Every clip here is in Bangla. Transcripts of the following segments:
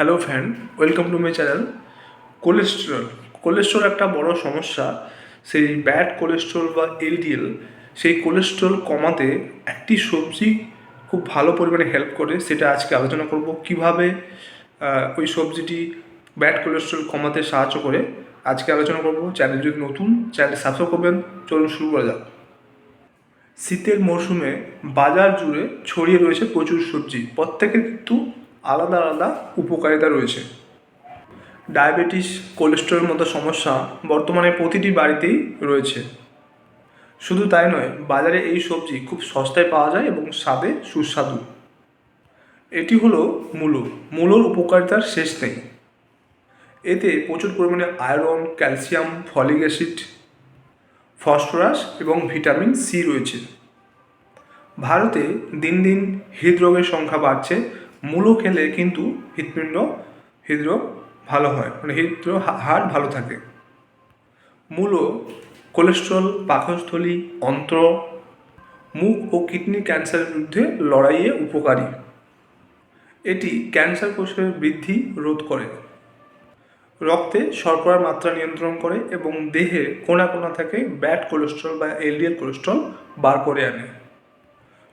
Hello friend welcome to my channel. Cholesterol, cholesterol একটা বড় সমস্যা। সেই ব্যাড কোলেস্ট্রল বা এলডিএল, সেই কোলেস্ট্রল কমাতে একটি সবজি খুব ভালো পরিমাণে হেল্প করে, সেটা আজকে আলোচনা করব। কীভাবে ওই সবজিটি ব্যাড কোলেস্ট্রল কমাতে সাহায্য করে, আজকে আলোচনা করব। চ্যানেল যদি নতুন চ্যানেল সাবস্ক্রাইব করবেন। চলুন শুরু করা যাক। শীতের মরশুমে বাজার জুড়ে ছড়িয়ে রয়েছে প্রচুর সবজি। প্রত্যেকের কিন্তু আলাদা আলাদা উপকারিতা রয়েছে। ডায়াবেটিস কোলেস্ট্রলের মতো সমস্যা বর্তমানে প্রতিটি বাড়িতেই রয়েছে। শুধু তাই নয়, বাজারে এই সবজি খুব সস্তায় পাওয়া যায় এবং স্বাদে সুস্বাদু। এটি হলো মূলো। মূলোর উপকারিতার শেষ নেই। এতে প্রচুর পরিমাণে iron, calcium, folic acid, phosphorus এবং ভিটামিন সি রয়েছে। ভারতে দিন দিন হৃদরোগের সংখ্যা বাড়ছে মূলো খেলে কিন্তু হৃৎপিণ্ড, হৃদরোগ ভালো হয় মানে হৃদরোগ হার্ট ভালো থাকে। মূলো কোলেস্ট্রল পাকস্থলী, অন্ত্র, মুখ ও কিডনি ক্যান্সারের বিরুদ্ধে লড়াইয়ে উপকারী। এটি ক্যান্সার কোষের বৃদ্ধি রোধ করে। রক্তে শর্করার মাত্রা নিয়ন্ত্রণ করে এবং দেহে কোনা কোনা থেকে ব্যাড কোলেস্ট্রল বা এলডিএল কোলেস্ট্রল বার করে আনে।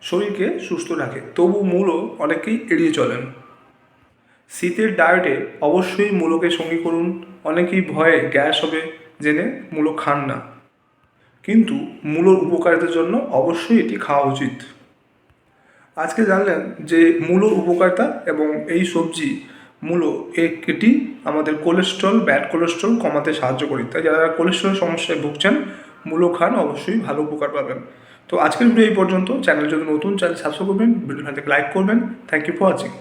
শরীরকে সুস্থ রাখে। তবু মূলও অনেকেই এড়িয়ে চলেন। শীতের ডায়েটে অবশ্যই মূলকে সঙ্গী করুন। অনেকেই ভয়ে গ্যাস হবে জেনে মূলো খান না। কিন্তু মূলোর উপকারিতার জন্য অবশ্যই এটি খাওয়া উচিত। আজকে জানলেন যে মূলোর উপকারিতা এবং এই সবজি মূলো এটি আমাদের কোলেস্ট্রল ব্যাড কোলেস্ট্রল কমাতে সাহায্য করে। তাই যারা কোলেস্ট্রল সমস্যায় ভুগছেন মূলো খান অবশ্যই ভালো উপকার পাবেন। তো আজকের ভিডিও এই পর্যন্ত। চ্যানেল যদি নতুন চ্যানেল সাবস্ক্রাইব করবেন ভিডিও লাইক করবেন। Thank you for watching